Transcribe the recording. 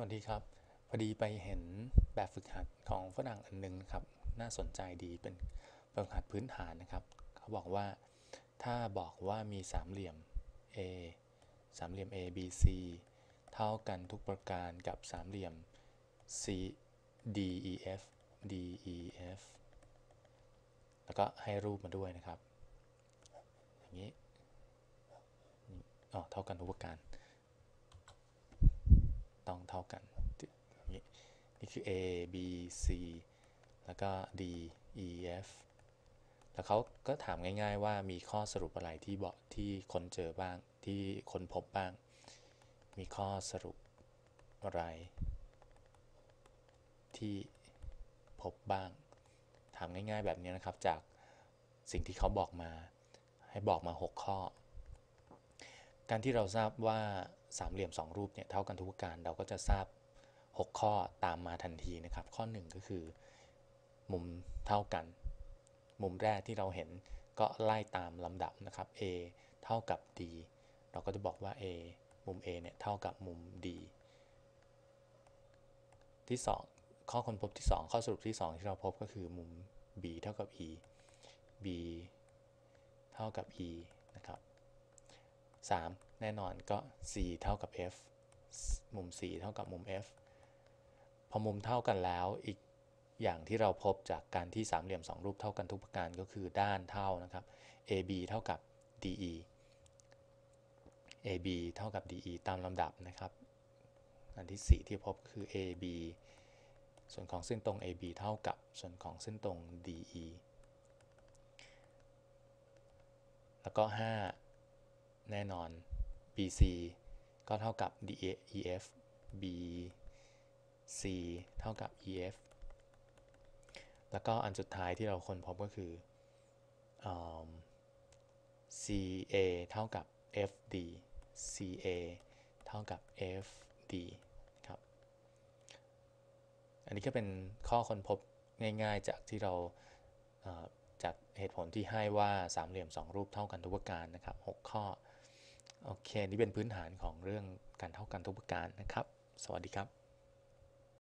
วัสดีครับ พอดีไปเห็นแบบฝึกหัดของฝรั่งอันหนึงนะครับ น่าสนใจดีเป็นฝึกหัดพื้นฐานนะครับ เขาบอกว่าถ้าบอกว่ามีสามเหลี่ยม A สามเหลี่ยม A B C เท่ากันทุกประการกับสามเหลี่ยม C D E F D E F แล้วก็ให้รูปมาด้วยนะครับ อย่างนี้อ๋อเท่ากันทุกประการ เท่ากันนี้นี่คือ A B C แล้วก็ D E F แล้วเขาก็ถามง่าย ๆ ว่ามีข้อสรุปอะไรที่บอกที่คนเจอบ้างที่คนพบบ้าง มีข้อสรุปอะไร ที่พบบ้าง ถามง่ายๆแบบนี้นะครับจากสิ่งที่เขาบอกมา ให้บอกมา 6 ข้อ การที่เราทราบว่า สามเหลี่ยม 2 รูปเนี่ยเท่ากันทุกประการเราก็จะทราบ 6 ข้อตามมาทันทีนะครับ ข้อ 1 ก็คือมุมเท่ากัน มุมแรกที่เราเห็นก็ไล่ตามลำดับนะครับ A เท่ากับ D เราก็จะบอกว่า A มุม A เนี่ยเท่ากับมุม D ที่ 2 ข้อค้นพบที่ 2 ข้อสรุปที่ 2 ที่เราพบก็คือมุม B เท่ากับ E B เท่ากับ E นะครับ 3 แน่นอนก็ C เท่ากับ F มุม C เท่ากับมุม F พอมุมเท่ากันแล้วอีกอย่างที่เราพบจากการที่สามเหลี่ยม2รูปเท่ากันทุกประการก็คือด้านเท่านะครับ AB เท่ากับ DE AB เท่ากับ DE ตามลำดับนะครับ อันที่ 4 ที่พบคือ AB ส่วนของเส้นตรง AB เท่ากับส่วนของเส้นตรง DE แล้วก็ 5 แน่นอน BC ก็เท่ากับ DEF BC เท่ากับ EF แล้วก็อันสุดท้ายที่เราค้นพบก็คืออ CA เท่ากับ FD CA เท่ากับ FD ครับ อันนี้ก็เป็นข้อค้นพบง่ายๆ จากที่เราเอ่อจากเหตุผลที่ให้ว่าสามเหลี่ยม 2 รูปเท่ากันทุกประการนะครับ 6 ข้อ โอเค นี่เป็นพื้นฐานของเรื่องการเท่ากันทุกประการนะครับ สวัสดีครับ